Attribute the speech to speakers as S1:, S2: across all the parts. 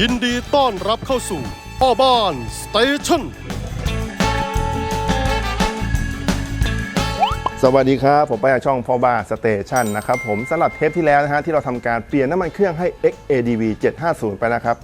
S1: ยินดีต้อนรับเข้าสู่พ่อบ้านสเตชัน
S2: สวัสดีครับ ผมไปาช่องพ่อบ้านสเตชันนะครับผมสำหรับเทปที่แล้วนะฮะที่เราทำการเปลี่ยนน้ำมันเครื่องให้ XADV 750 ไปนะครับ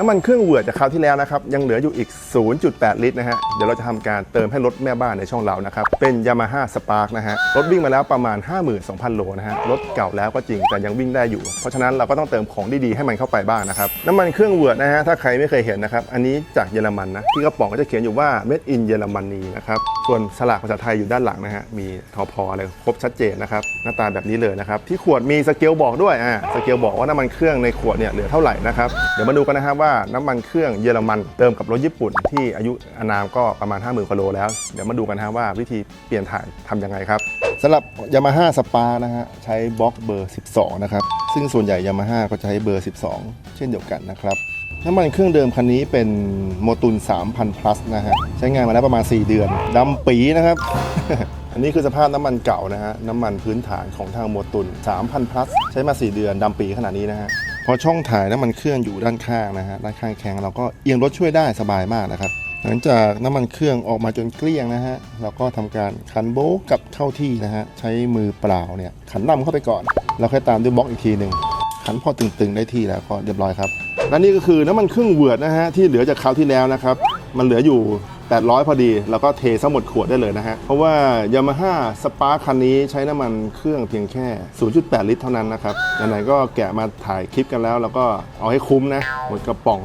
S2: น้ำมันเครื่องเวือดจากคราวที่แล้วนะครับ ยังเหลืออยู่อีก 0.8 ลิตรนะฮะ เดี๋ยวเราจะทำการเติมให้รถแม่บ้านในช่องเรานะครับ เป็น Yamaha Spark นะฮะ รถวิ่งมาแล้วประมาณ 52,000 โลนะฮะ รถเก่าแล้วก็จริง แต่ยังวิ่งได้อยู่ เพราะฉะนั้นเราก็ต้องเติมของดีๆให้มันเข้าไปบ้างนะครับ น้ำมันเครื่องเวือดนะฮะ ถ้าใครไม่เคยเห็นนะครับ อันนี้จากเยอรมันนะ ที่กระป๋องก็จะเขียนอยู่ว่า made in เยอรมนีนะครับ ส่วนฉลากภาษาไทยอยู่ด้านหลังนะฮะ มีทอพออะไรครบชัดเจนนะครับ หน้าตาแบบนี้เลยนะครับ ที่ขวดมีสเกลบอกด้วย อ่า สเกลบอกว่าน้ำมันเครื่องในขวดเนี่ยเหลือเท่าไหร่นะครับ เดี๋ยวมาดูกันนะครับว่าน้ำมันเครื่องเยอรมันเติมกับรถญี่ปุ่น ที่อายุอานามก็ประมาณ 50,000กิโลแล้ว เดี๋ยวมาดูกันฮะว่าวิธีเปลี่ยนถ่ายทำยังไงครับสำหรับ Yamaha Spark นะฮะใช้บล็อกเบอร์ 12 นะครับ ซึ่งส่วนใหญ่ Yamaha ก็จะใช้เบอร์ 12 เช่นเดียวกันนะครับน้ำมันเครื่องเดิมคันนี้เป็นโมตุน3,000 plus นะฮะใช้งานมาแล้วประมาณ 4 เดือนดำปีนะครับ อันนี้คือสภาพน้ำมันเก่านะฮะน้ำมันพื้นฐานของทางโมตุน3,000 plus ใช้มา 4 เดือนดำปีขนาดนี้นะฮะ พอช่องถ่ายน้ำมันเครื่องอยู่ด้านข้างนะฮะด้านข้างแข้งเราก็เอียงรถช่วยได้สบายมากนะครับ หลังจากน้ำมันเครื่องออกมาจนเกลี้ยงนะฮะเราก็ทำการขันโบกลับเข้าที่นะฮะใช้มือเปล่าเนี่ยขันนำเข้าไปก่อนแล้วค่อยตามด้วยบล็อกอีกทีหนึ่งขันพอตึงๆได้ที่แล้วก็เรียบร้อยครับและนี่ก็คือน้ำมันเครื่องเวือดนะฮะที่เหลือจากคราวที่แล้วนะครับมันเหลืออยู่ 800 พอดี แล้วก็เทซะหมดขวดได้เลยนะฮะ เพราะว่า Yamaha Spark คันนี้ใช้น้ำมันเครื่องเพียงแค่ 0.8 ลิตรเท่านั้นนะครับไหนๆก็แกะมาถ่ายคลิปกันแล้ว แล้วก็เอาให้คุ้มนะหมดกระป๋อง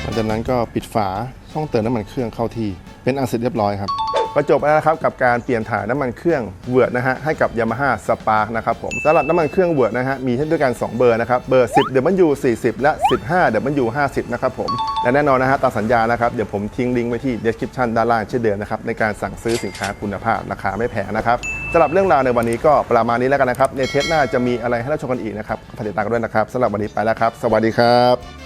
S2: หลังจากนั้นก็ปิดฝาช่องเติมน้ำมันเครื่องเข้าที่เป็นอันเสร็จเรียบร้อยครับ ก็จบแล้วนะครับกับการเปลี่ยนถ่ายน้ำมันเครื่องเวิร์ดนะฮะให้กับ Yamaha Spark นะครับผมสำหรับน้ำมันเครื่องเวิร์ดนะฮะมีให้ด้วยกัน 2 เบอร์นะครับเบอร์ 10 W 40 และ 15 W 50 นะครับผมและแน่นอนนะฮะตามสัญญานะครับเดี๋ยวผมทิ้งลิงก์ไว้ที่ description ด้านล่างเช่นเดิมนะครับในการสั่งซื้อสินค้าคุณภาพราคาไม่แพงนะครับสำหรับเรื่องราวในวันนี้ก็ประมาณนี้แล้วกันนะครับในเทปหน้าจะมีอะไรให้เราชมกันอีกนะครับฝากติดตามกันด้วยนะครับสำหรับวันนี้ไปแล้วครับ สวัสดีครับ